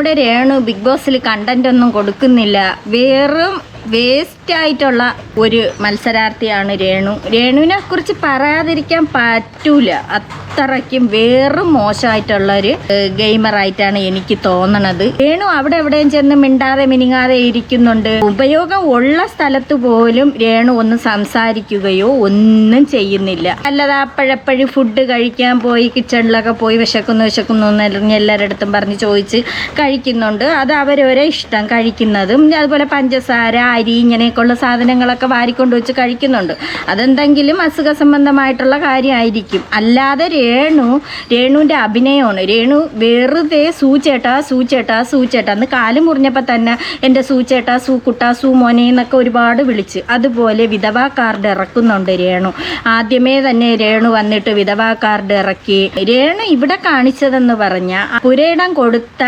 നമ്മുടെ രേണു ബിഗ് ബോസിൽ കണ്ടന്റ് ഒന്നും കൊടുക്കുന്നില്ല. വെറും വേസ്റ്റ് ആയിട്ടുള്ള ഒരു മത്സരാർത്ഥിയാണ് രേണു. രേണുവിനെ കുറിച്ച് പറയാതിരിക്കാൻ പറ്റൂല. അത്രയ്ക്കും വേറും മോശമായിട്ടുള്ള ഒരു ഗെയിമറായിട്ടാണ് എനിക്ക് തോന്നണത്. രേണു അവിടെ എവിടെയും ചെന്ന് മിണ്ടാതെ മിനിങ്ങാതെ ഇരിക്കുന്നുണ്ട്. ഉപയോഗം ഉള്ള സ്ഥലത്ത് പോലും രേണു ഒന്ന് സംസാരിക്കുകയോ ഒന്നും ചെയ്യുന്നില്ല. അല്ലാതെ അപ്പോഴപ്പോഴും ഫുഡ് കഴിക്കാൻ പോയി കിച്ചണിലൊക്കെ പോയി വിശക്കുന്നു വിശക്കുന്നു എന്നറിഞ്ഞ് എല്ലാവരുടെ അടുത്തും പറഞ്ഞ് ചോദിച്ച് കഴിക്കുന്നുണ്ട്. അത് അവരവരെ ഇഷ്ടം കഴിക്കുന്നതും അതുപോലെ പഞ്ചസാര അരി ഇങ്ങനെയൊക്കെയുള്ള സാധനങ്ങളൊക്കെ വാരിക്കൊണ്ട് വെച്ച് കഴിക്കുന്നുണ്ട്. അതെന്തെങ്കിലും അസുഖ സംബന്ധമായിട്ടുള്ള കാര്യമായിരിക്കും. അല്ലാതെ രേണു രേണുവിന്റെ അഭിനയമാണ്. രേണു വെറുതെ സൂചേട്ടാ സൂചേട്ടാ സൂചേട്ടാ അന്ന് കാൽ മുറിഞ്ഞപ്പോൾ തന്നെ എന്റെ സൂചേട്ടാ സൂ കുട്ടാ സൂ മോനെ എന്നൊക്കെ ഒരുപാട് വിളിച്ച്. അതുപോലെ വിധവാ കാർഡ് ഇറക്കുന്നുണ്ട് രേണു. ആദ്യമേ തന്നെ രേണു വന്നിട്ട് വിധവാ കാർഡ് ഇറക്കി. രേണു ഇവിടെ കാണിച്ചതെന്ന് പറഞ്ഞാൽ പുരയിടം കൊടുത്ത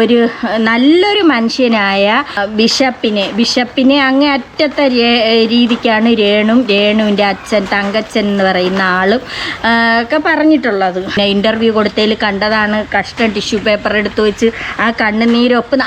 ഒരു നല്ലൊരു മനുഷ്യനായ ബിഷപ്പിനെ ബിഷപ്പിനെ ബിഷപ്പിനെ അങ്ങേ അറ്റത്തെ രീതിക്കാണ് രേണും. രേണുവിന്റെ അച്ഛൻ തങ്കച്ചൻ എന്ന് പറയുന്ന ആളും ഒക്കെ പറഞ്ഞിട്ടുള്ളത്. ഇന്റർവ്യൂ കൊടുത്തതിൽ കണ്ടതാണ്. കഷ്ടം ടിഷ്യൂ പേപ്പർ എടുത്ത് വെച്ച് ആ കണ്ണുനീരൊപ്പുന്ന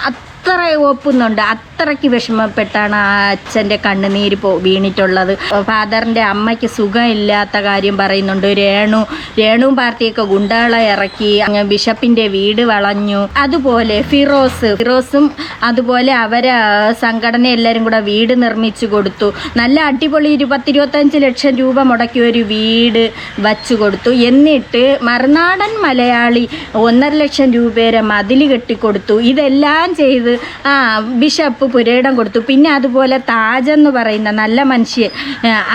അത്ര ഒപ്പുന്നുണ്ട് അത്രയ്ക്ക് വിഷമപ്പെട്ടാണ് ആ അച്ഛന്റെ കണ്ണുനീര് പോ വീണിട്ടുള്ളത്. ഫാദറിന്റെ അമ്മയ്ക്ക് സുഖമില്ലാത്ത കാര്യം പറയുന്നുണ്ട്. രേണു രേണുവും പാർട്ടിയൊക്കെ ഗുണ്ടകളെ ഇറക്കി ബിഷപ്പിന്റെ വീട് വളഞ്ഞു. അതുപോലെ ഫിറോസ് ഫിറോസും അതുപോലെ അവരെ സംഘടന എല്ലാവരും കൂടെ വീട് നിർമ്മിച്ചു കൊടുത്തു. നല്ല അടിപൊളി ഇരുപത്തിരുപത്തഞ്ച് ലക്ഷം രൂപ മുടക്കി ഒരു വീട് വച്ചു കൊടുത്തു. എന്നിട്ട് മറുനാടൻ മലയാളി ഒന്നര ലക്ഷം രൂപയുടെ മതിൽ കെട്ടിക്കൊടുത്തു. ഇതെല്ലാം ചെയ്ത് ആ ബിഷപ്പ് പുരയിടം കൊടുത്തു. പിന്നെ അതുപോലെ താജ് എന്ന് പറയുന്ന നല്ല മനുഷ്യൻ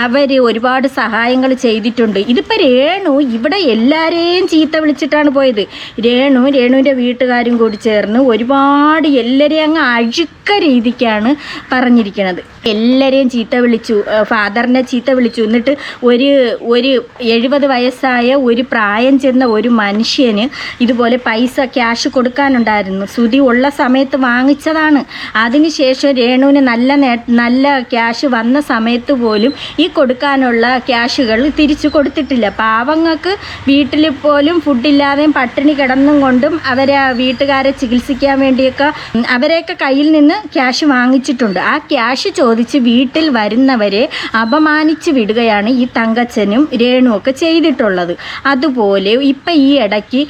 അവർ ഒരുപാട് സഹായങ്ങൾ ചെയ്തിട്ടുണ്ട്. ഇതിപ്പോൾ രേണു ഇവിടെ എല്ലാവരെയും ചീത്ത വിളിച്ചിട്ടാണ് പോയത്. രേണു രേണുവിന്റെ വീട്ടുകാരും കൂടി ചേർന്ന് ഒരുപാട് എല്ലാവരെയും അങ്ങ് അഴുക്ക രീതിക്കാണ് പറഞ്ഞിരിക്കുന്നത് എല്ലാവരെയും ചീത്ത വിളിച്ചു ഫാദറിനെ ചീത്ത വിളിച്ചു. എന്നിട്ട് ഒരു ഒരു എഴുപത് വയസ്സായ ഒരു പ്രായം ചെന്ന ഒരു മനുഷ്യന് ഇതുപോലെ പൈസ ക്യാഷ് കൊടുക്കാനുണ്ടായിരുന്നു. സുതി ഉള്ള സമയത്ത് വാങ്ങിച്ചതാണ്. അതിനുശേഷം രേണുവിന് നല്ല നല്ല ക്യാഷ് വന്ന സമയത്ത് പോലും ഈ കൊടുക്കാനുള്ള ക്യാഷുകൾ തിരിച്ചു കൊടുത്തിട്ടില്ല. പാവങ്ങൾക്ക് വീട്ടിൽ പോലും ഫുഡില്ലാതെയും പട്ടിണി കിടന്നും കൊണ്ടും അവരെ വീട്ടുകാരെ ചികിത്സിക്കാൻ വേണ്ടിയൊക്കെ അവരെയൊക്കെ കയ്യിൽ നിന്ന് ക്യാഷ് വാങ്ങിച്ചിട്ടുണ്ട്. ആ ക്യാഷ് ചോദിച്ച് വീട്ടിൽ വരുന്നവരെ അപമാനിച്ച് വിടുകയാണ് ഈ തങ്കച്ചനും രേണുവൊക്കെ ചെയ്തിട്ടുള്ളത്. അതുപോലെ ഇപ്പം ഈ ഇടയ്ക്ക്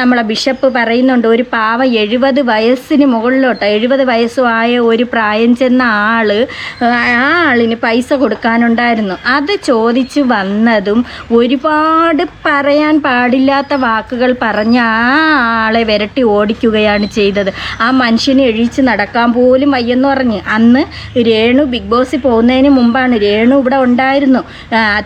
നമ്മളെ ബിഷപ്പ് പറയുന്നുണ്ട് ഒരു പാവ എഴുപത് വയസ്സിന് മുകളിലോട്ട് എഴുപത് വയസ്സുമായ ഒരു പ്രായം ചെന്ന ആൾ ആ ആളിന് പൈസ കൊടുക്കാനുണ്ടായിരുന്നു. അത് ചോദിച്ച് വന്നതും ഒരുപാട് പറയാൻ പാടില്ലാത്ത വാക്കുകൾ പറഞ്ഞ് ആ ആളെ വിരട്ടി ഓടിക്കുകയാണ് ചെയ്തത്. ആ മനുഷ്യനെ എഴുതിച്ച് നടക്കാൻ പോലും വയ്യെന്ന് പറഞ്ഞ്. അന്ന് രേണു ബിഗ് ബോസിൽ പോകുന്നതിന് മുമ്പാണ് രേണു ഇവിടെ ഉണ്ടായിരുന്നു.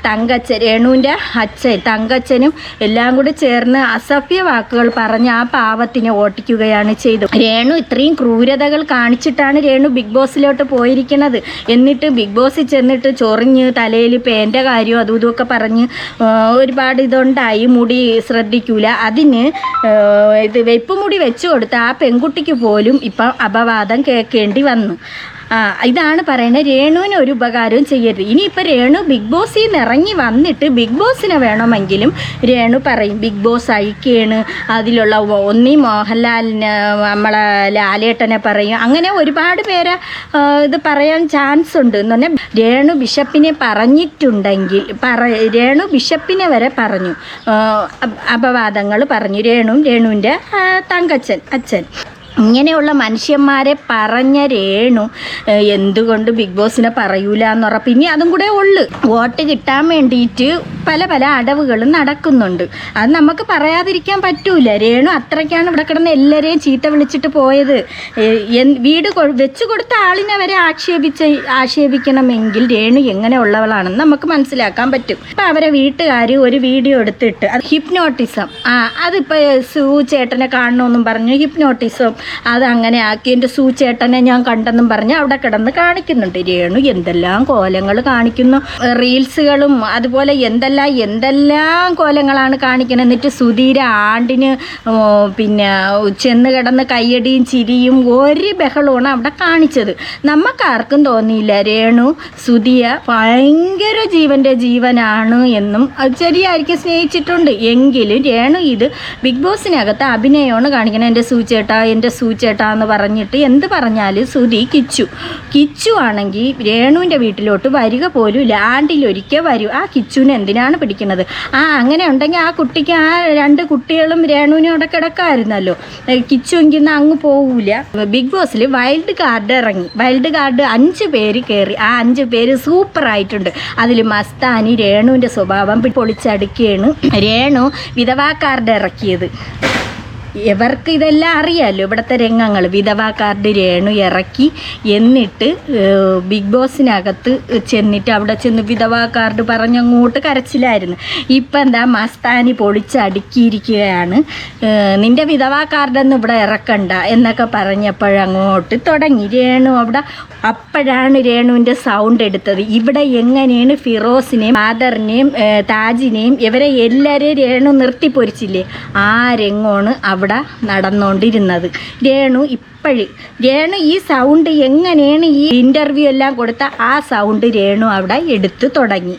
തങ്കച്ച രേണുവിന്റെ അച്ഛൻ തങ്കച്ചനും എല്ലാം കൂടി ചേർന്ന് അസഭ്യ വാക്കുകൾ പറഞ്ഞ് ആ പാവത്തിനെ ഓട്ടിക്കുകയാണ് ചെയ്തു രേണു ഇത്രയും ക്രൂരതകൾ കാണിച്ചിട്ടാണ് രേണു ബിഗ് ബോസിലോട്ട് പോയിരിക്കുന്നത്. എന്നിട്ട് ബിഗ് ബോസിൽ ചെന്നിട്ട് ചൊറിഞ്ഞ് തലയിൽ പേന്റെ കാര്യം അതും ഇതുമൊക്കെ പറഞ്ഞ് ഒരുപാട് ഇതുണ്ടായി മുടി ശ്രദ്ധിക്കൂല. അതിന് ഇത് വെപ്പ് മുടി വെച്ചു കൊടുത്ത ആ പെൺകുട്ടിക്ക് പോലും ഇപ്പം അപവാദം കേൾക്കേണ്ടി വന്നു. ഇതാണ് പറയുന്നത് രേണുവിന് ഒരു ഉപകാരവും ചെയ്യരുത്. ഇനിയിപ്പോൾ രേണു ബിഗ് ബോസിൽ നിന്ന് ഇറങ്ങി വന്നിട്ട് ബിഗ് ബോസിനെ വേണമെങ്കിലും രേണു പറയും. ബിഗ് ബോസ് അഴിക്കുകയാണ് അതിലുള്ള ഒന്നി മോഹൻലാലിന് നമ്മളെ ലാലേട്ടനെ പറയും. അങ്ങനെ ഒരുപാട് പേരെ ഇത് പറയാൻ ചാൻസ് ഉണ്ട് എന്ന് പറഞ്ഞാൽ രേണു ബിഷപ്പിനെ പറഞ്ഞിട്ടുണ്ടെങ്കിൽ പറ രേണു ബിഷപ്പിനെ വരെ പറഞ്ഞു. അപവാദങ്ങൾ പറഞ്ഞു. രേണുവും രേണുവിന്റെ തങ്കച്ചൻ അച്ഛൻ. ഇങ്ങനെയുള്ള മനുഷ്യന്മാരെ പറഞ്ഞ രേണു എന്തുകൊണ്ട് ബിഗ് ബോസിനെ പറയൂല എന്ന് ഉറപ്പ്. ഇനി അതും കൂടെ ഉള്ളു. വോട്ട് കിട്ടാൻ വേണ്ടിയിട്ട് പല പല അടവുകളും നടക്കുന്നുണ്ട്. അത് നമുക്ക് പറയാതിരിക്കാൻ പറ്റൂല. രേണു അത്രയ്ക്കാണ് ഇവിടെ കിടന്ന് എല്ലാവരെയും ചീത്ത വിളിച്ചിട്ട് പോയത്. വീട് വെച്ചു കൊടുത്ത ആളിനെ വരെ ആക്ഷേപിച്ച് ആക്ഷേപിക്കണമെങ്കിൽ രേണു എങ്ങനെയുള്ളവളാണെന്ന് നമുക്ക് മനസ്സിലാക്കാൻ പറ്റും. ഇപ്പം അവരെ വീട്ടുകാർ ഒരു വീഡിയോ എടുത്തിട്ട് അത് ഹിപ്നോട്ടിസം. ആ അതിപ്പോൾ സൂ ചേട്ടനെ കാണണമെന്നും പറഞ്ഞു. ഹിപ്നോട്ടിസം അത് അങ്ങനെ ആക്കി എന്റെ സൂചേട്ടനെ ഞാൻ കണ്ടെന്നും പറഞ്ഞ് അവിടെ കിടന്ന് കാണിക്കുന്നുണ്ട്. രേണു എന്തെല്ലാം കോലങ്ങൾ കാണിക്കുന്നു. റീൽസുകളും അതുപോലെ എന്തെല്ലാം എന്തെല്ലാം കോലങ്ങളാണ് കാണിക്കുന്നത്. എന്നിട്ട് സുധീര ആണ്ടിന് പിന്നെ ചെന്ന് കിടന്ന് കയ്യടിയും ചിരിയും ഒരു ബഹളമാണ് അവിടെ കാണിച്ചത്. നമുക്കാർക്കും തോന്നിയില്ല രേണു സുധിയ ഭയങ്കര ജീവന്റെ ജീവനാണ് എന്നും അത് ശരിയായിരിക്കും സ്നേഹിച്ചിട്ടുണ്ട്. എങ്കിലും രേണു ഇത് ബിഗ് ബോസിനകത്ത് അഭിനയമാണ് കാണിക്കുന്നത്. എന്റെ സൂചേട്ട എന്റെ സൂചേട്ടാ എന്ന് പറഞ്ഞിട്ട് എന്ത് പറഞ്ഞാലും സുധി കിച്ചു. കിച്ചു ആണെങ്കിൽ രേണുവിന്റെ വീട്ടിലോട്ട് വരിക പോലും ഇല്ല. ആണ്ടിലൊരിക്കൽ വരും. ആ കിച്ചുവിനെ എന്തിനാണ് പിടിക്കുന്നത്? ആ അങ്ങനെ ഉണ്ടെങ്കിൽ ആ കുട്ടിക്ക് ആ രണ്ട് കുട്ടികളും രേണുവിനും അവിടെ കിടക്കാമായിരുന്നല്ലോ കിച്ചു എങ്കിൽ അങ്ങ് പോവില്ല ബിഗ് ബോസിൽ വൈൽഡ് കാർഡ് ഇറങ്ങി. വൈൽഡ് കാർഡ് അഞ്ച് പേര് കയറി. ആ അഞ്ച് പേര് സൂപ്പർ ആയിട്ടുണ്ട്. അതിൽ മസ്താനി രേണുവിന്റെ സ്വഭാവം പൊളിച്ചടുക്കിയാണ് രേണു വിധവാ കാർഡ് ഇറക്കിയത്. ഇവർക്ക് ഇതെല്ലാം അറിയാമല്ലോ ഇവിടുത്തെ രംഗങ്ങൾ. വിധവാ കാർഡ് രേണു ഇറക്കി എന്നിട്ട് ബിഗ് ബോസിനകത്ത് ചെന്നിട്ട് അവിടെ ചെന്ന് വിധവാ കാർഡ് പറഞ്ഞങ്ങോട്ട് കരച്ചിലായിരുന്നു. ഇപ്പം എന്താ മസ്താനി പൊളിച്ചടുക്കിയിരിക്കുകയാണ്. നിന്റെ വിധവാ കാർഡൊന്നും ഇവിടെ ഇറക്കണ്ട എന്നൊക്കെ പറഞ്ഞപ്പോഴങ്ങോട്ട് തുടങ്ങി. രേണു അവിടെ അപ്പോഴാണ് രേണുവിന്റെ സൗണ്ട് എടുത്തത്. ഇവിടെ എങ്ങനെയാണ് ഫിറോസിനെയും ആദറിനെയും താജിനെയും ഇവരെ എല്ലാവരെയും രേണു നിർത്തിപ്പൊരിച്ചില്ലേ? ആ രംഗമാണ് അവിടെ നടന്നുകൊണ്ടിരുന്നത് രേണു ഇപ്പോഴും. രേണു ഈ സൗണ്ട് എങ്ങനെയാണ് ഈ ഇന്റർവ്യൂ എല്ലാം കൊടുത്ത ആ സൗണ്ട് രേണു അവിടെ എടുത്തു തുടങ്ങി.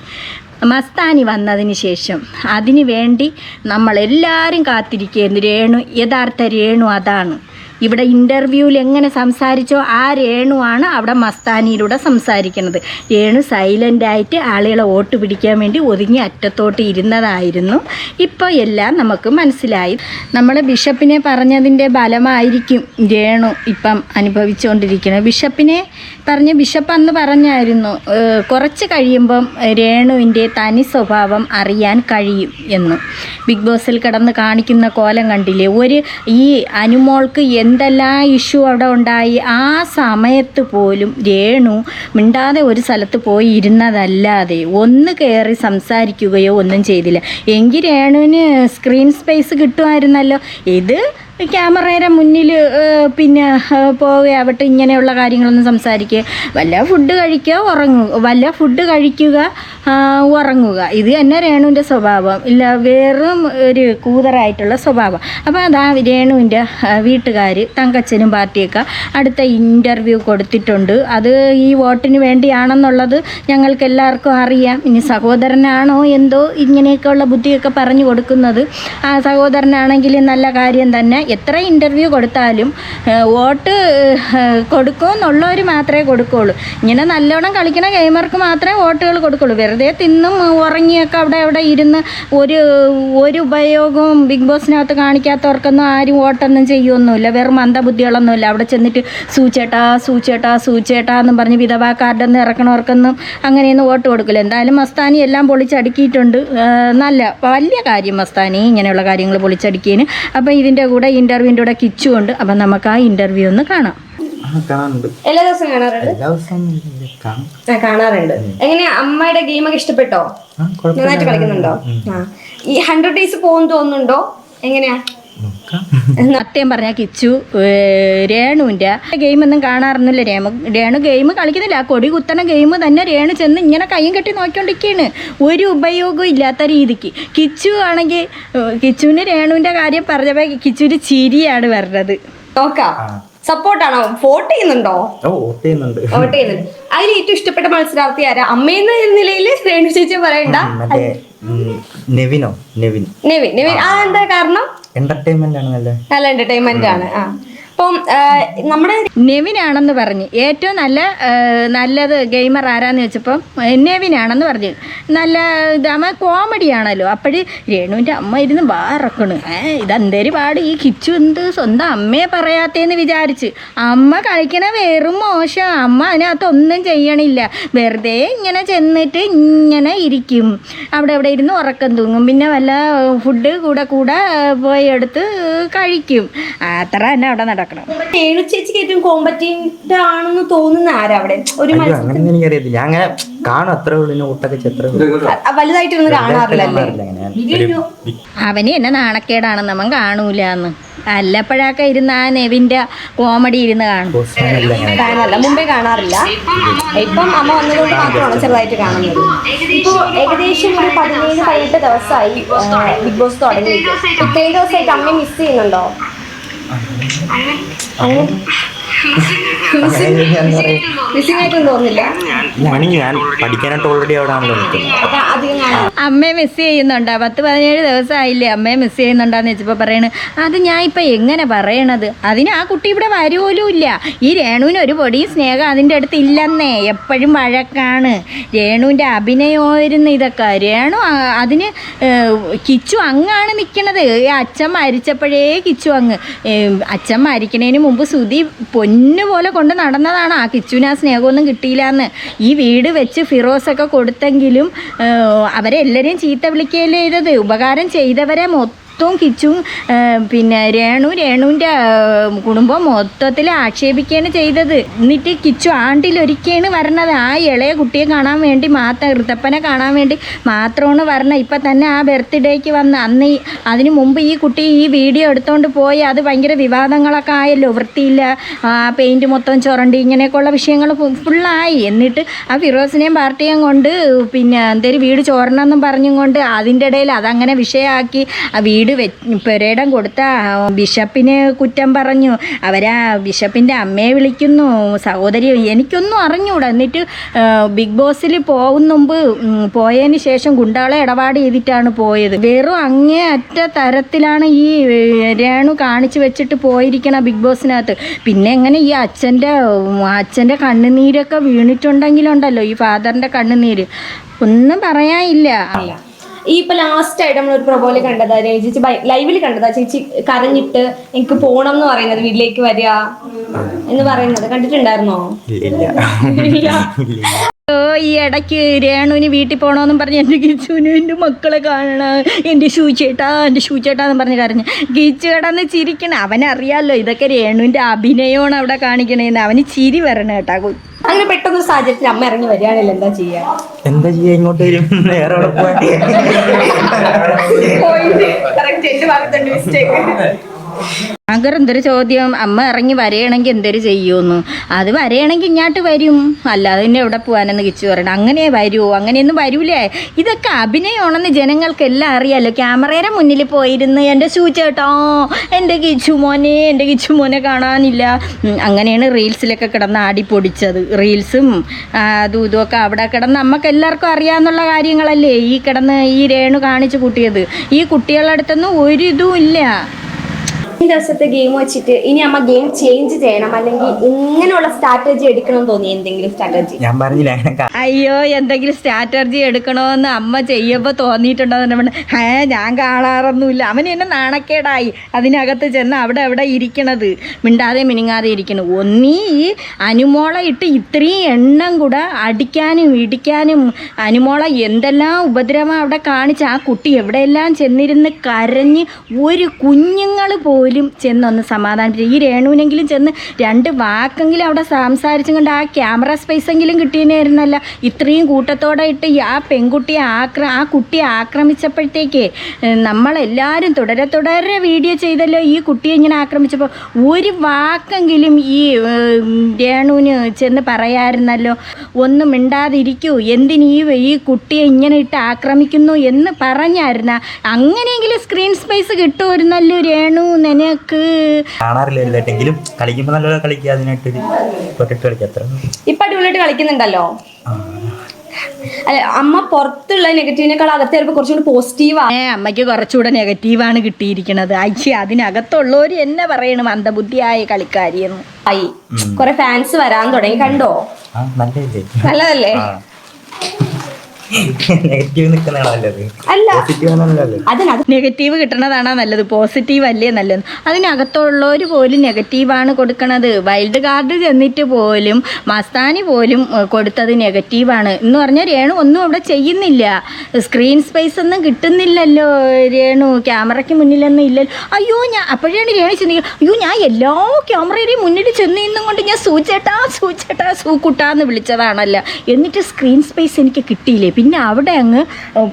മസ്താനി വന്നതിന് ശേഷം അതിനു വേണ്ടി നമ്മളെല്ലാവരും കാത്തിരിക്കുകയായിരുന്നു. രേണു യഥാർത്ഥ രേണു അതാണ്. ഇവിടെ ഇന്റർവ്യൂവിൽ എങ്ങനെ സംസാരിച്ചോ ആ രേണുവാണ് അവിടെ മസ്താനിയിലൂടെ സംസാരിക്കുന്നത്. രേണു സൈലന്റായിട്ട് ആളുകളെ വോട്ട് പിടിക്കാൻ വേണ്ടി ഒതുങ്ങി അറ്റത്തോട്ട് ഇരുന്നതായിരുന്നു. ഇപ്പോൾ എല്ലാം നമുക്ക് മനസ്സിലായി. നമ്മൾ ബിഷപ്പിനെ പറഞ്ഞതിന്റെ ഫലമായിരിക്കും രേണു ഇപ്പം അനുഭവിച്ചുകൊണ്ടിരിക്കുന്നത്. ബിഷപ്പിനെ പറഞ്ഞ് ബിഷപ്പ് അന്ന് പറഞ്ഞായിരുന്നു കുറച്ച് കഴിയുമ്പം രേണുവിന്റെ തനി സ്വഭാവം അറിയാൻ കഴിയും എന്ന്. ബിഗ് ബോസിൽ കിടന്ന് കാണിക്കുന്ന കോലം കണ്ടില്ലേ ഒരു ഈ അനുമോൾക്ക് എന്തെല്ലാം ഇഷ്യൂ അവിടെ ഉണ്ടായി ആ സമയത്ത് പോലും രേണു മിണ്ടാതെ ഒരു സ്ഥലത്ത് പോയി ഇരുന്നതല്ലാതെ ഒന്ന് കയറി സംസാരിക്കുകയോ ഒന്നും ചെയ്തില്ല. എങ്കിൽ രേണുവിന് സ്ക്രീൻ സ്പേസ് കിട്ടുമായിരുന്നല്ലോ. ഇത് ക്യാമറയുടെ മുന്നിൽ പിന്നെ പോവുക പോവുകയാവട്ടെ ഇങ്ങനെയുള്ള കാര്യങ്ങളൊന്നും സംസാരിക്കുക. വല്ല ഫുഡ് കഴിക്കുക ഉറങ്ങുക വല്ല ഫുഡ് കഴിക്കുക ഉറങ്ങുക. ഇത് തന്നെ രേണുവിന്റെ സ്വഭാവം. ഇല്ല വെറും ഒരു കൂതറായിട്ടുള്ള സ്വഭാവം. അപ്പോൾ അതാ രേണുവിന്റെ വീട്ടുകാർ തങ്കച്ചനും പാർട്ടിയൊക്കെ അടുത്ത ഇന്റർവ്യൂ കൊടുത്തിട്ടുണ്ട്. അത് ഈ വോട്ടിന് വേണ്ടിയാണെന്നുള്ളത് ഞങ്ങൾക്ക് എല്ലാവർക്കും അറിയാം. ഇനി സഹോദരനാണോ എന്തോ ഇങ്ങനെയൊക്കെയുള്ള ബുദ്ധിയൊക്കെ പറഞ്ഞു കൊടുക്കുന്നത്. ആ സഹോദരനാണെങ്കിൽ നല്ല കാര്യം തന്നെ. എത്ര ഇന്റർവ്യൂ കൊടുത്താലും വോട്ട് കൊടുക്കുമെന്നുള്ളവർ മാത്രമേ കൊടുക്കുകയുള്ളൂ ഇങ്ങനെ നല്ലോണം കളിക്കുന്ന ഗെയിമർക്ക് മാത്രമേ വോട്ടുകൾ കൊടുക്കുള്ളൂ. വെറുതെ തിന്നും ഉറങ്ങിയൊക്കെ അവിടെ അവിടെ ഇരുന്ന് ഒരു ഒരു ഉപയോഗവും ബിഗ് ബോസിനകത്ത് കാണിക്കാത്തവർക്കൊന്നും ആരും വോട്ടൊന്നും ചെയ്യുമൊന്നുമില്ല വെറും മന്ദബുദ്ധികളൊന്നുമില്ല. അവിടെ ചെന്നിട്ട് സൂച്ചേട്ടാ സൂച്ചേട്ടാ സൂച്ചേട്ടാ എന്നും പറഞ്ഞ് വിധവാ കാർഡൊന്നും ഇറക്കണവർക്കൊന്നും അങ്ങനെയൊന്നും വോട്ട് കൊടുക്കില്ല. എന്തായാലും മസ്താനി എല്ലാം പൊളിച്ചടുക്കിയിട്ടുണ്ട്. നല്ല വലിയ കാര്യം മസ്താനി ഇങ്ങനെയുള്ള കാര്യങ്ങൾ പൊളിച്ചടുക്കിയതിന് അപ്പോൾ ഇതിന്റെ കൂടെ ഇന്റർവ്യൂവിന്റെ കൂടെ കിച്ചു ഉണ്ട് അപ്പം നമുക്ക് ആ ഇന്റർവ്യൂ ഒന്ന് കാണാം. എല്ലാ ദിവസവും കാണാറുണ്ട്? കാണാറുണ്ട്. എങ്ങനെയാ? അമ്മയുടെ ഗെയിമൊക്കെ ഇഷ്ടപ്പെട്ടോ? നന്നായിട്ട് കളിക്കുന്നുണ്ടോ? ഈ ഹൺഡ്രഡ് ഡേയ്സ് പോകുന്നു തോന്നുന്നുണ്ടോ? എങ്ങനെയാ? സത്യം പറഞ്ഞാൽ കിച്ചു രേണുവിന്റെ ഗെയിം ഒന്നും കാണാറൊന്നുമില്ല. രേമ രേണു ഗെയിം കളിക്കുന്നില്ല. ആ കൊടി കുത്തണ ഗെയിം തന്നെ രേണു ചെന്ന് ഇങ്ങനെ കയ്യും കെട്ടി നോക്കിക്കൊണ്ടിരിക്കുകയാണ് ഒരു ഉപയോഗവും ഇല്ലാത്ത രീതിക്ക്. കിച്ചു ആണെങ്കിൽ കിച്ചുവിന് രേണുവിന്റെ കാര്യം പറഞ്ഞപ്പോൾ കിച്ചുവിന് ചിരിയാണ് വരുന്നത്. നോക്കാം. സപ്പോർട്ടാണോ വോട്ട് ചെയ്യുന്നുണ്ടോ? ഓ വോട്ട് ചെയ്യുന്നുണ്ട്. വോട്ട് ചെയ്യുന്നുണ്ട്. അതിൽ ഏറ്റവും ഇഷ്ടപ്പെട്ട മത്സരാർത്ഥി ആരാ? അമ്മയെന്ന നിലയിൽ രേണു ചേച്ചി പറയണ്ട. നെവിനോ നെവിൻ. നെവിൻ നെവിൻ. ആ എന്താ കാരണം? എന്റർടൈൻമെന്റ് ആണ് നല്ല നല്ല എന്റർടൈൻമെന്റ് ആണ്. ആ. അപ്പം ആ, നമ്മുടെ നെവിനാണെന്ന് പറഞ്ഞു. ഏറ്റവും നല്ല നല്ലത് ഗെയിമർ ആരാന്ന് വെച്ചപ്പം നെവിനാണെന്ന് പറഞ്ഞു. നല്ല ഇതാമ കോമഡി ആണല്ലോ. അപ്പോഴ് രേണുവിന്റെ അമ്മ ഇരുന്ന് വാറക്കണു. ഇതെന്തേര് പാട്? ഈ കിച്ചു എന്ത് സ്വന്തം അമ്മയെ പറയാത്തേന്ന് വിചാരിച്ച്. അമ്മ കളിക്കണ വെറും മോശം. അമ്മ അതിനകത്ത് ഒന്നും ചെയ്യണില്ല. വെറുതെ ഇങ്ങനെ ചെന്നിട്ട് ഇങ്ങനെ ഇരിക്കും. അവിടെ അവിടെ ഇരുന്ന് ഉറക്കം തൂങ്ങും. പിന്നെ വല്ല ഫുഡ് കൂടെ കൂടെ പോയി എടുത്ത് കഴിക്കും. അത്ര തന്നെ അവിടെ നടക്കണം രേണു ചേച്ചിക്ക് ഏറ്റവും കോമ്പറ്റീവ് ആണെന്ന് തോന്നുന്ന ആരാ അവിടെ? ഒരു അങ്ങനെ എനിക്കറിയത്തില്ല ഞാൻ അങ്ങനെ കാണും അത്ര ഉള്ളൂ പിന്നെ വോട്ടൊക്കെ ചെത്ര വലുതായിട്ടൊന്നും കാണാറില്ലല്ലേ അവന് എന്നെ നാണക്കേടാണ് നമ്മൾ കാണൂല എന്ന്. അല്ലപ്പോഴൊക്കെ ഇരുന്ന് ആ നെവിന്റെ കോമഡി ഇരുന്ന് കാണും. കാണാറില്ല മുമ്പേ കാണാറില്ല. ഇപ്പം അമ്മ വന്നതുകൊണ്ട് മാത്രമാണ് ചെറുതായിട്ട് കാണുന്നത്. ഇപ്പോൾ ഏകദേശം ഒരു പതിനേഴ് പതിനെട്ട് ദിവസമായി ബിഗ് ബോസ് തുടങ്ങിയിട്ട്. ഇത്രയും ദിവസമായിട്ട് അമ്മയെ മിസ് ചെയ്യുന്നുണ്ടോ? ഞാനെങ്കിൽ ഞാൻ പഠിക്കാനായിട്ട് ഓൾറെഡി അവിടെ ആണല്ലോ നിൽക്കുന്നത്. അമ്മയെ മിസ് ചെയ്യുന്നുണ്ടോ. പത്ത് പതിനേഴ് ദിവസമായില്ലേ അമ്മയെ മിസ് ചെയ്യുന്നുണ്ടാന്ന് വെച്ചപ്പോൾ പറയണ്. അത് ഞാൻ ഇപ്പം എങ്ങനെ പറയണത്? അതിന് ആ കുട്ടി ഇവിടെ വരുമല്ലോ ഇല്ല. ഈ രേണുവിന് ഒരു പൊടിയും സ്നേഹം അതിന്റെ അടുത്ത് ഇല്ലെന്നേ. എപ്പോഴും വഴക്കാണ്. രേണുവിന്റെ അഭിനയമായിരുന്നു ഇതൊക്കെ. രേണു അതിന് കിച്ചു അങ്ങാണ് നിൽക്കണത് അച്ഛൻ മരിച്ചപ്പോഴേ കിച്ചു അങ്ങ്. അച്ഛൻ മരിക്കണതിന് മുമ്പ് സുതി പൊന്നു പോലെ കൊണ്ട് നടന്നതാണ്. ആ കിച്ചുവിന് ആ സ്നേഹമൊന്നും കിട്ടിയില്ല എന്ന് ഈ വീട് വെച്ച് ഫിറോസൊക്കെ കൊടുത്തെങ്കിലും അവരെല്ലാവരെയും ചീത്ത വിളിക്കുകയല്ലേ ചെയ്തത്? ഉപകാരം ചെയ്തവരെ മൊത്തം കിച്ചും ഏഹ്, പിന്നെ രേണു രേണുവിന്റെ കുടുംബം മൊത്തത്തിൽ ആക്ഷേപിക്കുകയാണ് ചെയ്തത്. എന്നിട്ട് കിച്ചു ആണ്ടിലൊരിക്കലാണ് വരണത്. ആ ഇളയ കുട്ടിയെ കാണാൻ വേണ്ടി മാത്രം ഋതപ്പനെ കാണാൻ വേണ്ടി മാത്രമാണ് വരണം ഇപ്പം തന്നെ ആ ബർത്ത്ഡേക്ക് വന്ന് അന്ന് അതിനു മുമ്പ് ഈ കുട്ടി ഈ വീഡിയോ എടുത്തുകൊണ്ട് പോയി. അത് ഭയങ്കര വിവാദങ്ങളൊക്കെ ആയല്ലോ. വൃത്തിയില്ല പെയിന്റ് മൊത്തം ചുരണ്ടി ഇങ്ങനെയൊക്കെയുള്ള വിഷയങ്ങൾ ഫുള്ളായി. എന്നിട്ട് ആ ഫിറോസിനെയും പാർട്ടിയും കൊണ്ട് പിന്നെ എന്തേലും വീട് ചോരണമെന്നും പറഞ്ഞും കൊണ്ട് അതിന്റെ ഇടയിൽ അതങ്ങനെ വിഷയമാക്കി ആ വീട് വെ പെരേടം കൊടുത്ത ബിഷപ്പിന് കുറ്റം പറഞ്ഞു. അവരാ ബിഷപ്പിന്റെ അമ്മയെ വിളിക്കുന്നു. സഹോദരി എനിക്കൊന്നും അറിഞ്ഞൂടാ. എന്നിട്ട് ബിഗ് ബോസിൽ പോകുന്ന മുമ്പ് പോയതിന് ശേഷം ഗുണ്ടകളെ ഇടപാട് ചെയ്തിട്ടാണ് പോയത്. വെറും അങ്ങേ അറ്റ തരത്തിലാണ് ഈ രേണു കാണിച്ചു വെച്ചിട്ട് പോയിരിക്കണ ബിഗ് ബോസിനകത്ത്. പിന്നെ എങ്ങനെ ഈ അച്ഛന്റെ അച്ഛന്റെ കണ്ണുനീരൊക്കെ വീണിട്ടുണ്ടെങ്കിലുണ്ടല്ലോ ഈ ഫാദറിന്റെ കണ്ണുനീര്? ഒന്നും പറയാനില്ല. ഈ ഇപ്പൊ ലാസ്റ്റ് ആയിട്ട് നമ്മൾ ഒരു പ്രൊബോയിൽ കണ്ടതാ ചേച്ചി ലൈവിൽ കണ്ടതാ ചേച്ചി കരഞ്ഞിട്ട് എനിക്ക് പോണം എന്ന് പറയുന്നത് വീട്ടിലേക്ക് വരിക എന്ന് പറയുന്നത് കണ്ടിട്ടുണ്ടായിരുന്നോ. ഓ ഈ ഇടയ്ക്ക് രേണുവിന് വീട്ടിൽ പോകണമെന്നും പറഞ്ഞ് എന്റെ കിച്ചുവിന് എന്റെ മക്കളെ കാണണം എന്റെ ഷൂ ചേട്ടാ എന്റെ ഷൂ ചേട്ടാന്ന് പറഞ്ഞ് കരഞ്ഞ്. കിച്ചു കിടന്ന് ചിരിക്കണം. അവനറിയാമല്ലോ ഇതൊക്കെ രേണുവിന്റെ അഭിനയമാണ് അവിടെ കാണിക്കണേന്ന്. അവന് ചിരി വരണം കേട്ടാ അങ്ങനെ പെട്ടെന്ന് സാഹചര്യത്തിൽ അമ്മ ഇറങ്ങി വരികയാണെങ്കിൽ എന്താ ചെയ്യാ? എന്താ ചെയ്യാ ഇങ്ങോട്ട് വരും നേരെ അവിടെ പോവാൻ അഗർ എന്തൊരു ചോദ്യം? അമ്മ ഇറങ്ങി വരയണമെങ്കിൽ എന്തൊരു ചെയ്യുമെന്ന് അത് വരയണമെങ്കിൽ ഇങ്ങോട്ട് വരും. അല്ലാതെ പിന്നെ എവിടെ പോകാനെന്ന് കിച്ചു പറയണം. അങ്ങനെ വരുമോ അങ്ങനെയൊന്നും വരൂലേ. ഇതൊക്കെ അഭിനയമാണെന്ന് ജനങ്ങൾക്കെല്ലാം അറിയാമല്ലോ ക്യാമറയുടെ മുന്നിൽ പോയിരുന്ന് എന്റെ ഷൂ ചേട്ടോ എന്റെ കിച്ചു മോനെ എന്റെ കിച്ചു മോനെ കാണാനില്ല. അങ്ങനെയാണ് റീൽസിലൊക്കെ കിടന്ന് ആടിപ്പൊടിച്ചത് റീൽസും അതും ഇതുമൊക്കെ അവിടെ കിടന്ന് നമുക്ക് എല്ലാവർക്കും അറിയാമെന്നുള്ള കാര്യങ്ങളല്ലേ ഈ കിടന്ന് ഈ രേണു കാണിച്ചു കൂട്ടിയത്. ഈ കുട്ടികളുടെ അടുത്തൊന്നും ഒരു ഇതും ഇല്ല. ദിവസത്തെ ഗെയിം വെച്ചിട്ട് ഇനി അമ്മ ഗെയിം ചേഞ്ച് ചെയ്യണം. അല്ലെങ്കിൽ ഇങ്ങനെയുള്ള സ്ട്രാറ്റജി എടുക്കണം എന്ന് തോന്നി എന്തെങ്കിലും സ്ട്രാറ്റജി ഞാൻ പറഞ്ഞില്ല അയ്യോ എന്തെങ്കിലും സ്ട്രാറ്റജി എടുക്കണോന്ന് അമ്മ ചെയ്യുമ്പോ തോന്നിയിട്ടുണ്ടോ ഹേ ഞാൻ കാണാറൊന്നുമില്ല. അവൻ എന്നെ നാണക്കേടായി. അതിനകത്ത് ചെന്ന് അവിടെ അവിടെ ഇരിക്കണത്. മിണ്ടാതെ മിനുങ്ങാതെ ഇരിക്കണം. ഒന്നീ ഈ അനുമോളെ ഇട്ട് ഇത്രയും എണ്ണം കൂടെ അടിക്കാനും ഇടിക്കാനും അനുമോള എന്തെല്ലാം ഉപദ്രവം അവിടെ കാണിച്ച് ആ കുട്ടി എവിടെയെല്ലാം ചെന്നിരുന്ന് കരഞ്ഞ് ഒരു കുഞ്ഞുങ്ങൾ പോലും ചെന്നൊന്ന് സമാധാനിപ്പിച്ചു. ഈ രേണുവിനെങ്കിലും ചെന്ന് രണ്ട് വാക്കെങ്കിലും അവിടെ സംസാരിച്ചും കൊണ്ട് ആ ക്യാമറ സ്പേസ് എങ്കിലും കിട്ടിയതിനായിരുന്നല്ല ഇത്രയും കൂട്ടത്തോടെ ഇട്ട് ആ പെൺകുട്ടിയെ ആക്ര ആ കുട്ടിയെ ആക്രമിച്ചപ്പോഴത്തേക്ക് നമ്മളെല്ലാവരും തുടരെ തുടരെ വീഡിയോ ചെയ്തല്ലോ ഈ കുട്ടിയെ ഇങ്ങനെ ആക്രമിച്ചപ്പോൾ. ഒരു വാക്കെങ്കിലും ഈ രേണുവിന് ചെന്ന് പറയാമായിരുന്നല്ലോ ഒന്നും മിണ്ടാതിരിക്കൂ. എന്തിന് ഈ ഈ കുട്ടിയെ ഇങ്ങനെ ഇട്ട് ആക്രമിക്കുന്നു എന്ന് പറഞ്ഞായിരുന്ന? അങ്ങനെയെങ്കിലും സ്ക്രീൻ സ്പേസ് കിട്ടുമായിരുന്നല്ലോ രേണു നിനക്ക്. കാണാറില്ല വലുതായിട്ടെങ്കിലും കളിക്കുമ്പോൾ നല്ലപോലെ കളിക്കുക അതിനായിട്ടൊരു ഒരിട്ട് കളിക്കുക അത്ര ഇപ്പൊ അടിപൊളിയായിട്ട് കളിക്കുന്നുണ്ടല്ലോ? അല്ല അമ്മ പുറത്തുള്ള നെഗറ്റീവിനേക്കാൾ അകത്ത് ചിലപ്പോൾ കുറച്ചുകൂടി പോസിറ്റീവാണ് ഏ അമ്മയ്ക്ക് കുറച്ചുകൂടെ നെഗറ്റീവാണ് കിട്ടിയിരിക്കുന്നത്. അയ്യ അതിനകത്തുള്ളവർ എന്നെ പറയണം മന്ദബുദ്ധിയായ കളിക്കാരിയെന്ന്. ആയി. കുറെ ഫാൻസ് വരാൻ തുടങ്ങി കണ്ടോ? നല്ലതല്ലേ? നെഗറ്റീവ് നിൽക്കുന്നതാണോ നല്ലത്. അല്ല. പോസിറ്റീവ് അതിനകത്ത് നെഗറ്റീവ് കിട്ടണതാണോ നല്ലത്? പോസിറ്റീവ് അല്ലേ നല്ലത്? അതിനകത്തുള്ളവർ പോലും നെഗറ്റീവാണ് കൊടുക്കണത്. വൈൽഡ് കാർഡ് ചെന്നിട്ട് പോലും മസ്താനി പോലും കൊടുത്തത് നെഗറ്റീവാണ് എന്ന് പറഞ്ഞാൽ രേണു ഒന്നും അവിടെ ചെയ്യുന്നില്ല. സ്ക്രീൻ സ്പേസ് ഒന്നും കിട്ടുന്നില്ലല്ലോ രേണു. ക്യാമറയ്ക്ക് മുന്നിലൊന്നും ഇല്ലല്ലോ. അയ്യോ ഞാൻ അപ്പോഴാണ് രേണു ചിന്തിക്കുക അയ്യോ ഞാൻ എല്ലാ ക്യാമറയുടെയും മുന്നിൽ ചെന്ന് നിന്നും കൊണ്ട് ഞാൻ സൂചേട്ടാ സൂചേട്ടാ സൂക്കുട്ടാന്ന് വിളിച്ചതാണല്ലോ. എന്നിട്ട് സ്ക്രീൻ സ്പേസ് എനിക്ക് കിട്ടിയില്ലേ? പിന്നെ അവിടെ അങ്ങ്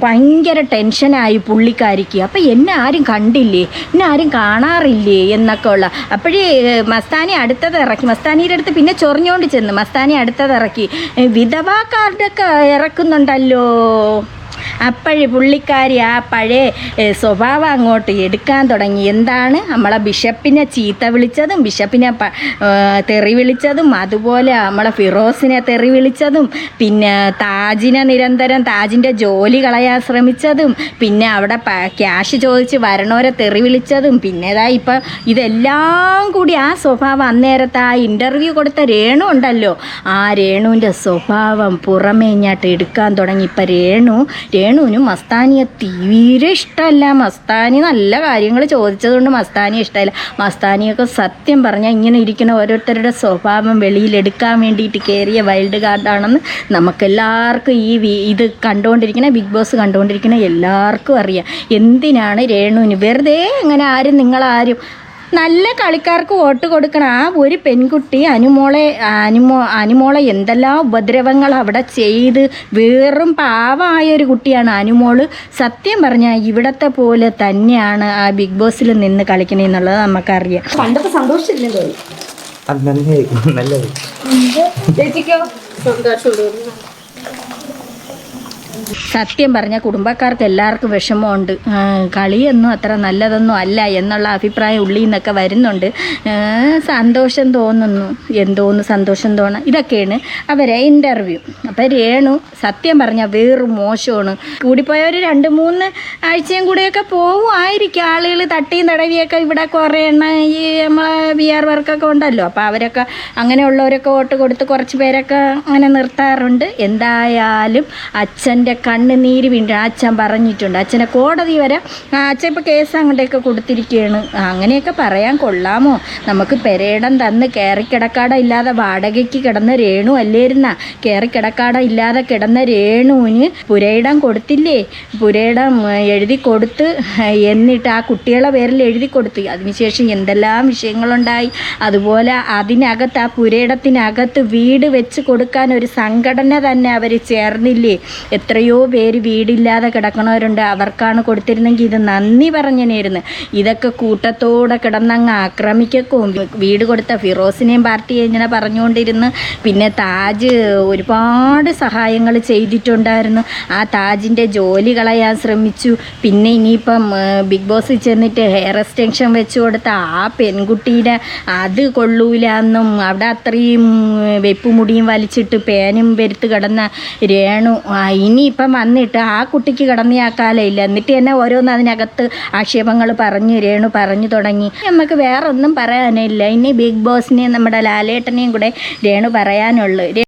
ഭയങ്കര ടെൻഷനായി പുള്ളിക്കാരിക്ക്. അപ്പം എന്നെ ആരും കണ്ടില്ലേ? എന്നെ ആരും കാണാറില്ലേ? എന്നൊക്കെ ഉള്ള. അപ്പോഴേ മസ്താനി അടുത്തത് ഇറക്കി. മസ്താനിയുടെ അടുത്ത് പിന്നെ ചൊറിഞ്ഞുകൊണ്ട് ചെന്ന് മസ്താനി അടുത്തത് ഇറക്കി. വിധവാ കാർഡൊക്കെ ഇറക്കുന്നുണ്ടല്ലോ. അപ്പോഴ് പുള്ളിക്കാരി ആ പഴയ സ്വഭാവം അങ്ങോട്ട് എടുക്കാൻ തുടങ്ങി. എന്താണ്? നമ്മളെ ബിഷപ്പിനെ ചീത്ത വിളിച്ചതും ബിഷപ്പിനെ തെറി വിളിച്ചതും അതുപോലെ നമ്മളെ ഫിറോസിനെ തെറി വിളിച്ചതും പിന്നെ താജിനെ നിരന്തരം താജിന്റെ ജോലി കളയാൻ ശ്രമിച്ചതും പിന്നെ അവിടെ ക്യാഷ് ചോദിച്ച് വരണോരെ തെറി വിളിച്ചതും പിന്നെ ഇതാ ഇപ്പം ഇതെല്ലാം കൂടി ആ സ്വഭാവം അന്നേരത്തെ ആ ഇന്റർവ്യൂ കൊടുത്ത രേണു ഉണ്ടല്ലോ. ആ രേണുവിന്റെ സ്വഭാവം പുറമേ ഇങ്ങോട്ട് എടുക്കാൻ തുടങ്ങി. ഇപ്പം രേണു രേണുവിന് മസ്താനിയെ തീരെ ഇഷ്ടമല്ല. മസ്താനി നല്ല കാര്യങ്ങൾ ചോദിച്ചതുകൊണ്ട് മസ്താനി ഇഷ്ടമല്ല മസ്താനിയൊക്കെ സത്യം പറഞ്ഞാൽ ഇങ്ങനെ ഇരിക്കുന്ന ഓരോരുത്തരുടെ സ്വഭാവം വെളിയിലെടുക്കാൻ വേണ്ടിയിട്ട് കയറിയ വൈൽഡ് കാർഡാണെന്ന് നമുക്കെല്ലാവർക്കും ഈ ഇത് കണ്ടുകൊണ്ടിരിക്കുന്ന ബിഗ് ബോസ് കണ്ടുകൊണ്ടിരിക്കുന്ന എല്ലാവർക്കും അറിയാം. എന്തിനാണ് രേണുവിന് വെറുതെ അങ്ങനെ ആരും നിങ്ങളാരും നല്ല കളിക്കാർക്ക് വോട്ട് കൊടുക്കണം ആ ഒരു പെൺകുട്ടി അനുമോളെ അനുമോ അനുമോളെ എന്തെല്ലാം ഉപദ്രവങ്ങൾ അവിടെ ചെയ്ത് വേറും പാവമായ ഒരു കുട്ടിയാണ് അനുമോൾ. സത്യം പറഞ്ഞാൽ ഇവിടത്തെ പോലെ തന്നെയാണ് ആ ബിഗ് ബോസിൽ നിന്ന് കളിക്കണേ എന്നുള്ളത് നമുക്കറിയാം. പണ്ടത്തെ സന്തോഷിച്ചില്ലേ തോന്നി. നല്ലത് ചേച്ചിക്കോ? സത്യം പറഞ്ഞ കുടുംബക്കാർക്ക് എല്ലാവർക്കും വിഷമമുണ്ട്. കളിയൊന്നും അത്ര നല്ലതൊന്നും അല്ല എന്നുള്ള അഭിപ്രായം ഉള്ളിൽ നിന്നൊക്കെ വരുന്നുണ്ട്. സന്തോഷം തോന്നുന്നു. എന്തോന്ന് സന്തോഷം തോന്നണം ഇതൊക്കെയാണ് അവരെ ഇന്റർവ്യൂ അപ്പം രേണു സത്യം പറഞ്ഞാൽ വേറും മോശമാണ്. കൂടിപ്പോയ ഒരു രണ്ട് മൂന്ന് ആഴ്ചയും കൂടെയൊക്കെ പോവുമായിരിക്കും. ആളുകൾ തട്ടിയും തടവിയൊക്കെ ഇവിടെ കുറേ എണ്ണ ഈ നമ്മളെ ബി ആർ വർക്കൊക്കെ ഉണ്ടല്ലോ. അപ്പോൾ അവരൊക്കെ അങ്ങനെയുള്ളവരൊക്കെ വോട്ട് കൊടുത്ത് കുറച്ച് പേരൊക്കെ അങ്ങനെ നിർത്താറുണ്ട്. എന്തായാലും അച്ഛന്റെ കണ്ണുനീര് വീണ്ടും അച്ഛൻ പറഞ്ഞിട്ടുണ്ട്. അച്ഛനെ കോടതി വരെ അച്ഛൻ ഇപ്പോൾ കേസ് അങ്ങോട്ടേക്ക് കൊടുത്തിരിക്കുകയാണ്. അങ്ങനെയൊക്കെ പറയാൻ കൊള്ളാമോ? നമുക്ക് പെരേടം തന്ന് കയറിക്കിടക്കാട ഇല്ലാതെ വാടകയ്ക്ക് കിടന്ന രേണു അല്ലേരുന്ന കയറിക്കിടക്കാട ഇല്ലാതെ കിടന്ന രേണുവിന് പുരയിടം കൊടുത്തില്ലേ? പുരയിടം എഴുതി കൊടുത്ത് എന്നിട്ട് ആ കുട്ടികളെ പേരിൽ എഴുതി കൊടുത്തു. അതിനുശേഷം എന്തെല്ലാം വിഷയങ്ങളുണ്ടായി? അതുപോലെ അതിനകത്ത് ആ പുരയിടത്തിനകത്ത് വീട് വെച്ച് കൊടുക്കാൻ ഒരു സംഘടന തന്നെ അവർ ചേർന്നില്ലേ? എത്രയോ പേര് വീടില്ലാതെ കിടക്കണവരുണ്ട്. അവർക്കാണ് കൊടുത്തിരുന്നെങ്കിൽ ഇത് നന്ദി പറഞ്ഞനായിരുന്നു ഇതൊക്കെ കൂട്ടത്തോടെ കിടന്നങ്ങ് ആക്രമിക്കും വീട് കൊടുത്ത ഫിറോസിനെയും പാർട്ടിയെ ഇങ്ങനെ പറഞ്ഞുകൊണ്ടിരുന്ന്. പിന്നെ താജ് ഒരുപാട് സഹായങ്ങൾ ചെയ്തിട്ടുണ്ടായിരുന്നു. ആ താജിന്റെ ജോലി കളയാൻ ശ്രമിച്ചു. പിന്നെ ഇനിയിപ്പം ബിഗ് ബോസിൽ ചെന്നിട്ട് ഹെയർ എക്സ്റ്റൻഷൻ വെച്ച് കൊടുത്ത ആ പെൺകുട്ടീനെ അത് കൊള്ളൂല എന്നും അവിടെ അത്രയും വെപ്പുമുടിയും വലിച്ചിട്ട് പേനും പെരുത്ത് കിടന്ന രേണു. ആ, ഇനിയിപ്പം വന്നിട്ട് ആ കുട്ടിക്ക് കിടന്നയാക്കാലില്ല എന്നിട്ട് തന്നെ ഓരോന്ന് അതിനകത്ത് ആക്ഷേപങ്ങൾ പറഞ്ഞു രേണു പറഞ്ഞു തുടങ്ങി. നമുക്ക് വേറെ ഒന്നും പറയാനില്ല ഇനി ബിഗ് ബോസിനെയും നമ്മുടെ ലാലേട്ടനെയും കൂടെ രേണു പറയാനുള്ളു.